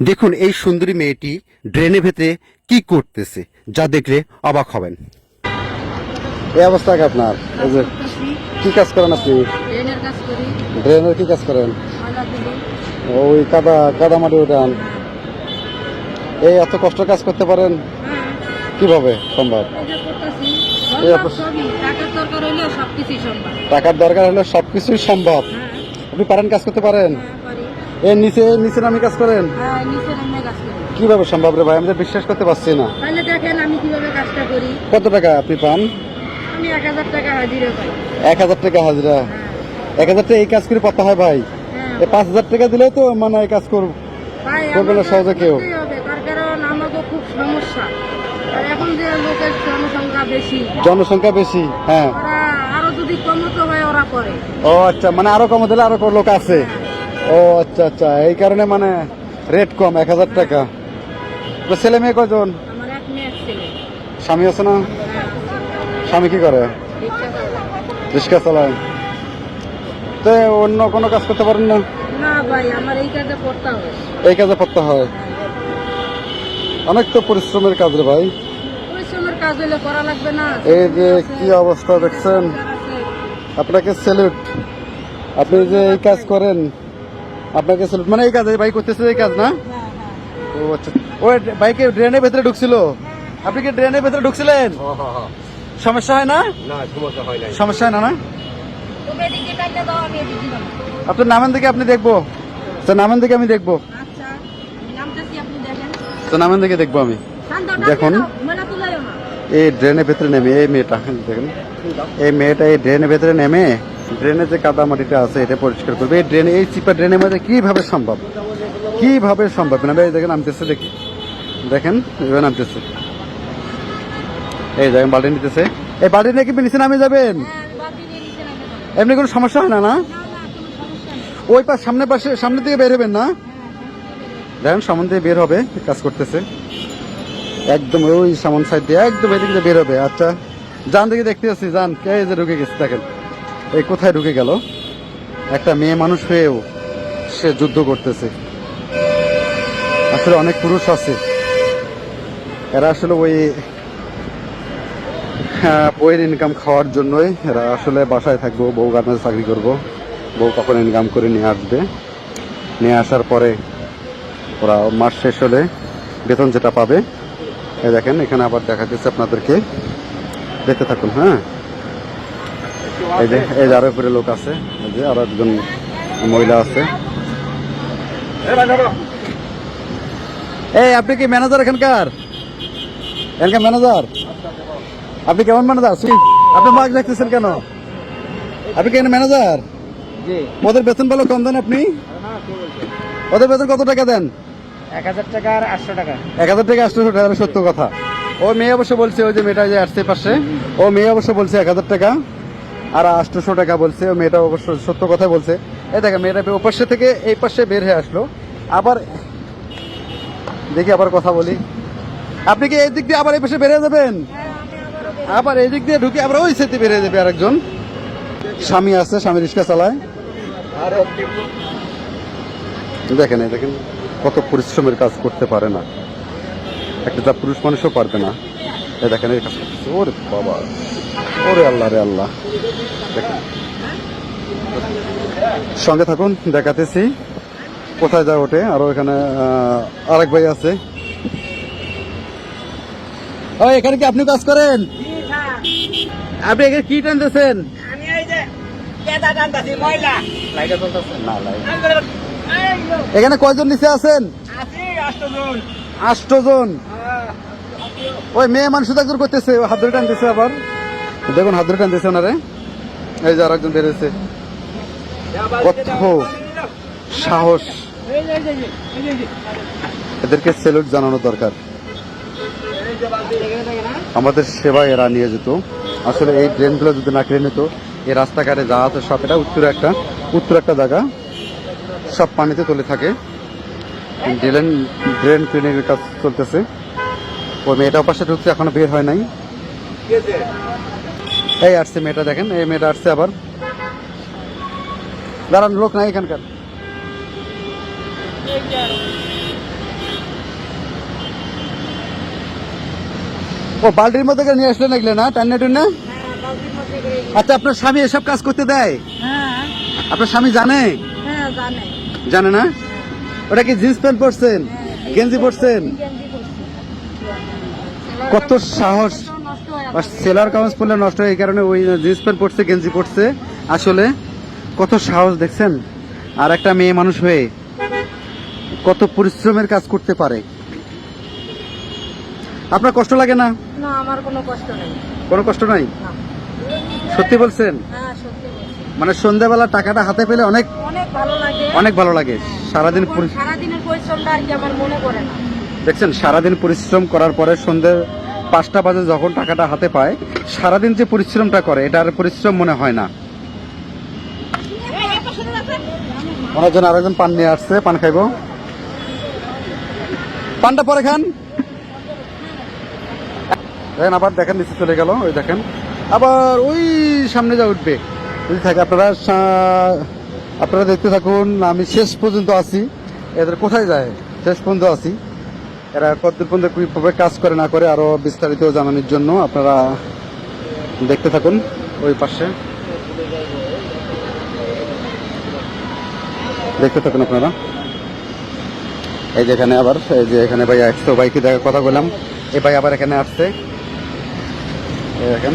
দেখুন এই সুন্দরী মেয়েটি ড্রেনে ভেতরে কি করতেছে যা দেখলে অবাক হবেন। এই অবস্থা আপনার? কি কাজ করেন আপনি? ড্রেনের কি কাজ করেন? ওই কাদা কাদা মাটি উঠান। এই এত কষ্ট কাজ করতে পারেন? হ্যাঁ। কীভাবে সম্ভব? টাকার দরকার হইলেও সব কিছুই সম্ভব হলে সবকিছুই সম্ভব। হ্যাঁ। আপনি পারেন কাজ করতে পারেন? হ্যাঁ। এর নিচে নিচে নামি কাজ করেন? হ্যাঁ কীভাবে সম্ভব রে ভাই? আমি তো বিশ্বাস করতে পারছি না। তাহলে দেখেন আমি কীভাবে কাজটা করি। কত টাকা আপনি পান? আমি এক হাজার টাকা হাজিরা পাই। এক হাজার টাকা হাজিরা। এই কাজ করে পাতা হয় ভাই। হ্যাঁ। এই পাঁচ হাজার টাকা দিলেও তো মানে এই কাজ করব করবে না সহজে কেউ। তার কারণ আমাকে খুব সমস্যা। আর এখন যে লোকের জনসংখ্যা বেশি জনসংখ্যা বেশি হ্যাঁ। আরও যদি কমতো হয় ওরা করে। ও আচ্ছা মানে আরও কম দিলে আরও লোক আছে। ও আচ্ছা আচ্ছা। এই কারণে মানে রেট কম এক হাজার টাকা। তো ছেলে মেয়ে কজন স্বামী আছে না? স্বামী কি করে? রিক্সা চালায়। তো অন্য কোনো কাজ করতে পারেন না? এই কাজে পড়তে হয়। অনেক তো পরিশ্রমের কাজ রে ভাই। এই যে কি অবস্থা দেখছেন? আপনাকে স্যালুট আপনি যে এই কাজ করেন আপনাকে স্যালুট মানে এই কাজ এই ভাই করতেছে এই কাজ না? ও আচ্ছা। ও বাইকে ড্রেনের ভেতরে ঢুকছিল। আপনি কি ড্রেনের ভেতরে ঢুকছিলেন? সমস্যা হয় না? না সমস্যা হয় না না? তুমি এদিকে টাইনে দাও আমি এদিকে দাও আপনার নামেন দিকে আপনি দেখব। তো নামেন দিকে আমি দেখব। আচ্ছা নামতেছি আপনি দেখেন? তো নামেন দিকে দেখব আমি। দেখুন। মেলা তুলাইও না। এই ড্রেনের ভেতরে নেমে এই মেয়েটা দেখেন। এই মেয়েটা এই ড্রেনের ভেতরে নেমে ড্রেনে যে কাদা মাটিটা আছে, এটা পরিষ্কার করবে। এই ড্রেনে, এই চিপা ড্রেনের মধ্যে কীভাবে সম্ভব? কীভাবে সম্ভব? না, ভাই, দেখেন, নামতেছে দেখি। দেখেন এবার নামতেছে। এই দেখেন বাল্টি নিতেছে। এই বাল্টি নিয়ে কি নিচে নামে যাবেন? এমনি কোনো সমস্যা হয় না না? ওই পাশ সামনে পাশে, সামনে দিকে বের হবেন না? দেখেন, সামনে দিয়ে বের হবে কাজ করতেছে। একদম ওই সামন সাইড দিয়ে, একদম এদিকে বের হবে। আচ্ছা যান দিকে দেখতে পাচ্ছি যান। কে যে ঢুকে গেছে, দেখেন। এই কোথায় ঢুকে গেল? একটা মেয়ে মানুষ হয়েও সে যুদ্ধ করতেছে। আসলে অনেক পুরুষ আছে। এরা আসলে ওই হ্যাঁ, বইয়ের ইনকাম খাওয়ার জন্যই এরা আসলে বাসায় থাকব বউ গার্মেন্টস চাকরি করব। বউ কখন ইনকাম করে নিয়ে আসবে? নিয়ে আসার পরে ওরা মাস শেষ হলে বেতন যেটা পাবে দেখেন এখানে আবার দেখা যাচ্ছে আপনাদেরকে। দেখতে থাকুন হ্যাঁ। এই যে এই যে আরও উপরে লোক আছে এই যে আরও একজন মহিলা আছে। এই আপনি কি ম্যানেজার এখানকার? এখানকার ম্যানেজার আপনি কেমন ম্যানেজার আপনি মার্ক দেখতেছেন কেন? আপনি কি এখানে ম্যানেজার ওদের বেতন ভালো কম দেন আপনি। ওদের বেতন কত টাকা দেন? এক হাজার টাকা আর আটশো টাকা। এক হাজার টাকা আটশো টাকা সত্য কথা। ও মেয়ে অবশ্য বলছে ওই যে মেয়েটা যে আসছে পাশে ও মেয়ে অবশ্য বলছে এক হাজার টাকা। আর আটশোশো টাকা বলছে, মেয়েটা অবশ্য সত্য কথা বলছে। এই দেখে মেয়েটা ও থেকে এই পাশে বের হয়ে আসলো। আবার দেখি আবার কথা বলি। আপনি কি এই দিক দিয়ে আবার এই পাশে বেরিয়ে যাবেন? আবার এই দিক দিয়ে ঢুকে আবার ওই সাইডে বেরিয়ে যাবে আরেকজন। স্বামী আছে, স্বামী রিক্সা চালায়। দেখেন, এই দেখেন, কত পরিশ্রমের কাজ করতে পারে না। একটা যা পুরুষ মানুষও পারবে না। এই দেখেন, এই কাজ করতেছে। ওরে বাবা। ওরে আল্লাহ রে আল্লাহ। সঙ্গে থাকুন দেখাতেছি। কোথায় যায় ওঠে? আরও এখানে আরেক ভাই আছে। ও এখানে কি আপনি কাজ করেন? আপনি এখানে কি টানতেছেন? আমি এই যে কেদা টানতাছি ময়লা। লাইটে। চলতেছে না লাই এখানে কয়জন নিচে আছেন? আছি আষ্টজন আষ্টজন ওই মেয়ে মানুষ একজন করতেছে হাত ধরে টানতেছে আবার। দেখুন, হাত ধরে টানতেছে ওনারে। এই যে আর একজন বেরোছে কত সাহস। এদেরকে সেলুট জানানো দরকার। আমাদের সেবা এরা নিয়ে যেত আসলে এই ড্রেনগুলো যদি না কেড়ে নিত, এই রাস্তাঘাটে যা আছে সব, এটা উত্তর একটা উত্তর একটা জায়গা। সব পানিতে তুলে থাকে। ড্রেন ড্রেন ক্লিনিং এর কাজ চলতেছে। ওই মেয়েটা পাশে ঢুকছে, এখনও বের হয় নাই। এই আসছে মেয়েটা দেখেন এই মেয়েটা আসছে আবার। দাঁড়ান লোক নাই এখানকার। ও বালটির মধ্যে নিয়ে আসলে এগুলো না টান্না টুন্না আচ্ছা আপনার স্বামী এসব কাজ করতে দেয়? আপনার স্বামী জানে? জানে। না? ওটা কি জিন্স প্যান্ট পরছেন? গেঞ্জি পরছেন? কত সাহস। সেলার কাগজ পরলে নষ্ট হয় এই কারণে ওই জিন্স প্যান্ট পরছে গেঞ্জি পরছে। আসলে কত সাহস দেখছেন? আর একটা মেয়ে মানুষ হয়ে কত পরিশ্রমের কাজ করতে পারে। আপনার কষ্ট লাগে না? না আমার কোনো কষ্ট নেই। কোনো কষ্ট নাই? সত্যি বলছেন? হ্যাঁ মানে সন্ধ্যাবেলা টাকাটা হাতে পেলে অনেক অনেক ভালো লাগে। অনেক ভালো লাগে। সারাদিন পরি- সারাদিনের পরিশ্রমটা আর কি আমার মনে পড়ে না। দেখছেন সারাদিন পরিশ্রম করার পরে সন্ধ্যে পাঁচটা বাজে যখন টাকাটা হাতে পায়, সারাদিন যে পরিশ্রমটা করে, এটা আর পরিশ্রম মনে হয় না। ওনার জন্য আরেকজন পান নিয়ে আসছে, পান খাইবো। পানটা পরে খান। দেখেন, আবার দেখেন, নিচে চলে গেল, ওই দেখেন। আবার ওই সামনে যা উঠবে। যদি থাকে, আপনারা আপনারা দেখতে থাকুন, আমি শেষ পর্যন্ত আছি। এদের কোথায় যায়? শেষ পর্যন্ত আছি। এরা কতদূর পর্যন্ত কীভাবে কাজ করে না করে আরও বিস্তারিত জানানোর জন্য আপনারা দেখতে থাকুন ওই পাশে। দেখতে থাকুন আপনারা। এই যে এখানে আবার, এই যে এখানে ভাই একশো ভাইকে দেখা কথা বললাম। এই ভাই আবার এখানে আসছে। দেখেন।